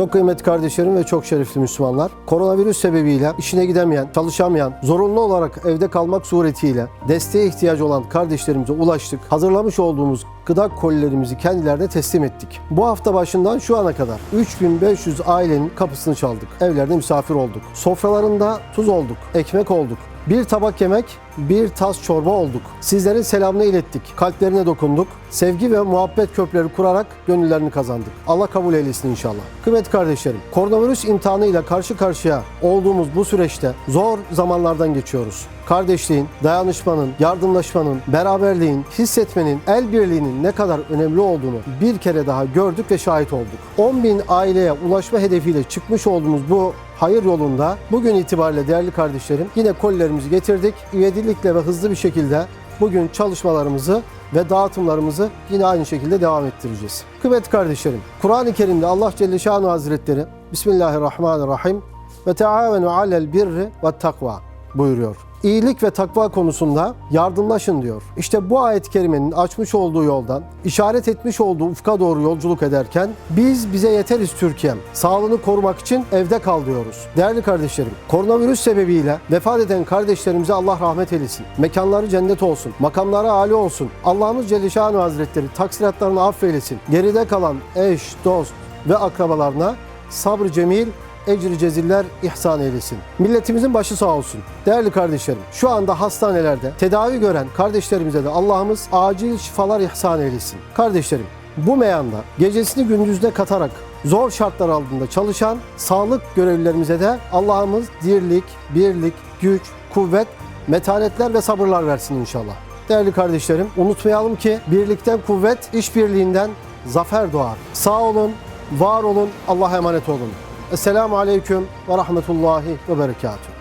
Çok kıymetli kardeşlerim ve çok şerefli Müslümanlar. Koronavirüs sebebiyle işine gidemeyen, çalışamayan, zorunlu olarak evde kalmak suretiyle desteğe ihtiyacı olan kardeşlerimize ulaştık. Hazırlamış olduğumuz gıda kolilerimizi kendilerine teslim ettik. Bu hafta başından şu ana kadar 3500 ailenin kapısını çaldık. Evlerinde misafir olduk. Sofralarında tuz olduk, ekmek olduk. Bir tabak yemek, bir tas çorba olduk. Sizlerin selamını ilettik. Kalplerine dokunduk. Sevgi ve muhabbet köprüleri kurarak gönüllerini kazandık. Allah kabul eylesin inşallah. Kıymetli kardeşlerim, koronavirüs imtihanıyla karşı karşıya olduğumuz bu süreçte zor zamanlardan geçiyoruz. Kardeşliğin, dayanışmanın, yardımlaşmanın, beraberliğin, hissetmenin, el birliğinin ne kadar önemli olduğunu bir kere daha gördük ve şahit olduk. 10 bin aileye ulaşma hedefiyle çıkmış olduğumuz bu hayır yolunda bugün itibariyle değerli kardeşlerim yine kolilerimizi getirdik. İvedilikle ve hızlı bir şekilde bugün çalışmalarımızı ve dağıtımlarımızı yine aynı şekilde devam ettireceğiz. Kıymetli kardeşlerim, Kur'an-ı Kerim'de Allah Celle Şanuhu Hazretleri Bismillahirrahmanirrahim ve teavenu alel birri ve takva buyuruyor. İyilik ve takva konusunda yardımlaşın diyor. İşte bu ayet-i kerimenin açmış olduğu yoldan, işaret etmiş olduğu ufka doğru yolculuk ederken biz bize yeteriz Türkiye'm. Sağlığını korumak için evde kal diyoruz. Değerli kardeşlerim, koronavirüs sebebiyle vefat eden kardeşlerimize Allah rahmet eylesin. Mekanları cennet olsun, makamları âli olsun. Allah'ımız Celle Şanuhu Hazretleri taksiratlarını affeylesin. Geride kalan eş, dost ve akrabalarına sabr cemil ecri ceziller ihsan eylesin. Milletimizin başı sağ olsun. Değerli kardeşlerim, şu anda hastanelerde tedavi gören kardeşlerimize de Allah'ımız acil şifalar ihsan eylesin. Kardeşlerim, bu meyanda gecesini gündüzde katarak zor şartlar altında çalışan sağlık görevlilerimize de Allah'ımız dirlik, birlik, güç, kuvvet, metanetler ve sabırlar versin inşallah. Değerli kardeşlerim, unutmayalım ki birlikten kuvvet, işbirliğinden zafer doğar. Sağ olun, var olun, Allah'a emanet olun. Esselamu Aleyküm ve Rahmetullahi ve Berekatuhu.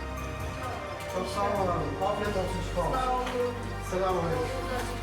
Çok sağ olun. Afiyet olsun. Selamun Aleyküm. Sağ olun.